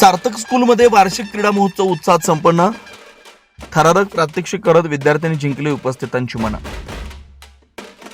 सार्थक स्कूलमध्ये वार्षिक क्रीडा महोत्सव उत्साहात संपन्न. थरारक प्रात्यक्षिक करत विद्यार्थ्यांनी जिंकले उपस्थितांची मना.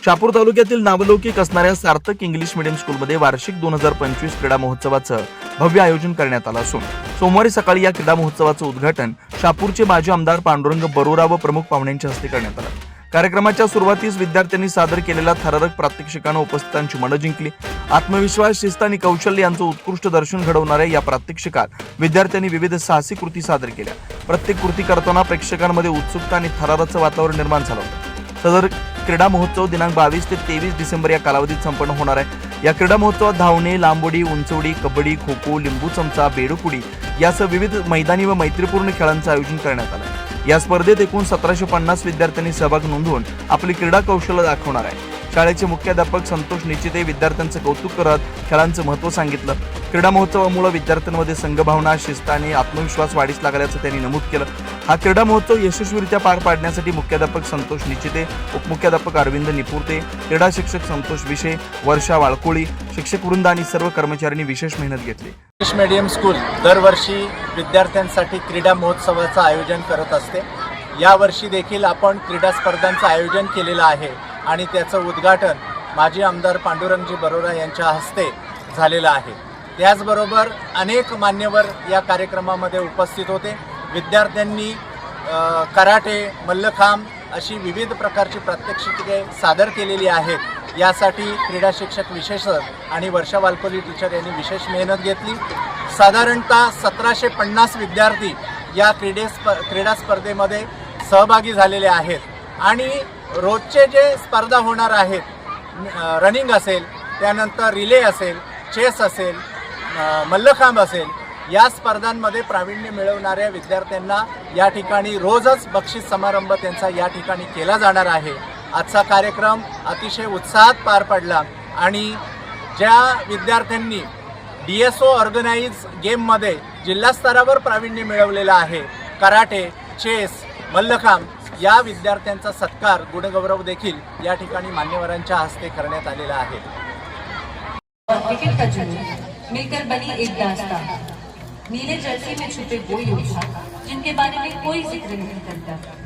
शापूर तालुक्यातील नावलौकिक असणाऱ्या सार्थक इंग्लिश मिडियम स्कूलमध्ये वार्षिक दोन हजार पंचवीस क्रीडा महोत्सवाचं भव्य आयोजन करण्यात आलं असून सोमवारी सकाळी या क्रीडा महोत्सवाचं उद्घाटन शापूरचे माजी आमदार पांडुरंग बरोरा व प्रमुख पाहुण्यांच्या हस्ते करण्यात आलं. कार्यक्रमाच्या सुरुवातीस विद्यार्थ्यांनी सादर केलेल्या थरारक प्रात्यक्षिकानं उपस्थितांची मनं जिंकली. आत्मविश्वास शिस्त आणि कौशल्य यांचं उत्कृष्ट दर्शन घडवणाऱ्या या प्रात्यक्षिकात विद्यार्थ्यांनी विविध साहसी कृती सादर केल्या. प्रत्येक कृती करताना प्रेक्षकांमध्ये उत्सुकता आणि थराराचं वातावरण निर्माण झालं होतं. सदर क्रीडा महोत्सव दिनांक बावीस ते तेवीस डिसेंबर या कालावधीत संपन्न होणार आहे. या क्रीडा महोत्सवात धावणे लांबोडी उंचवडी कबड्डी खो खो लिंबू चमचा बेडुकुडी यासह विविध मैदानी व मैत्रीपूर्ण खेळांचं आयोजन करण्यात आलं आहे. या स्पर्धेत एकूण सतराशे पन्नास विद्यार्थ्यांनी सहभाग नोंदवून आपली क्रीडा कौशल्य दाखवणार आहे. शाळेचे मुख्याध्यापक संतोष निश्चिते विद्यार्थ्यांचं कौतुक करत खेळांचं महत्त्व सांगितलं. क्रीडा महोत्सवामुळे विद्यार्थ्यांमध्ये संघभावना शिस्त आणि आत्मविश्वास वाढीस लागल्याचं त्यांनी नमूद केलं. हा क्रीडा महोत्सव यशस्वीरित्या पार पाडण्यासाठी मुख्याध्यापक संतोष निश्चिते उपमुख्याध्यापक अरविंद निपुर्ते क्रीडा शिक्षक संतोष विषय वर्षा वाळकोळी शिक्षक वृंद आणि सर्व कर्मचाऱ्यांनी विशेष मेहनत घेतली. इंग्लिश मीडियम स्कूल दरवर्षी विद्यार्थ्यांसाठी क्रीडा महोत्सवाचं आयोजन करत असते. यावर्षी देखील आपण क्रीडा स्पर्धांचं आयोजन केलेलं आहे. आणि त्याचं उद्घाटन माजी आमदार पांडुरंगजी बरोरा यांच्या हस्ते झालेलं आहे. त्याचबरोबर अनेक मान्यवर या कार्यक्रमामध्ये उपस्थित होते. विद्यार्थ्यांनी कराटे मल्लखांब अशी विविध प्रकारची प्रात्यक्षिके सादर केलेली आहेत. यासाठी क्रीडा शिक्षक विशेष आणि वर्षा वालकोली टीचर यांनी विशेष मेहनत घेतली. साधारणतः सतराशे पन्नास विद्यार्थी या क्रीडे स्प क्रीडा स्पर्धेमध्ये सहभागी झालेले आहेत. आणि रोजचे जे स्पर्धा होणार आहेत रनिंग असेल त्यानंतर रिले असेल चेस असेल मल्लखांब असेल या स्पर्धांमध्ये प्रावीण्य मिळवणाऱ्या विद्यार्थ्यांना या ठिकाणी रोजच बक्षीस समारंभ त्यांचा या ठिकाणी केला जाणार आहे. आजचा कार्यक्रम अतिशय उत्साहात पार पडला आणि ज्या विद्यार्थ्यांनी डी एस ओ ऑर्गनाईज गेममध्ये जिल्हास्तरावर प्राविण्य प्रावीण्य मिळवलेलं आहे कराटे चेस मल्लखांब या विद्यार्थ्यांचा सत्कार गुणगौरव देखील या ठिकाणी मान्यवरांच्या हस्ते करण्यात आलेला आहे. मिलकर बनी एक दास्तां नीले जर्सी में छुपे वो योद्धा जिनके बारे में कोई जिक्र नहीं करता।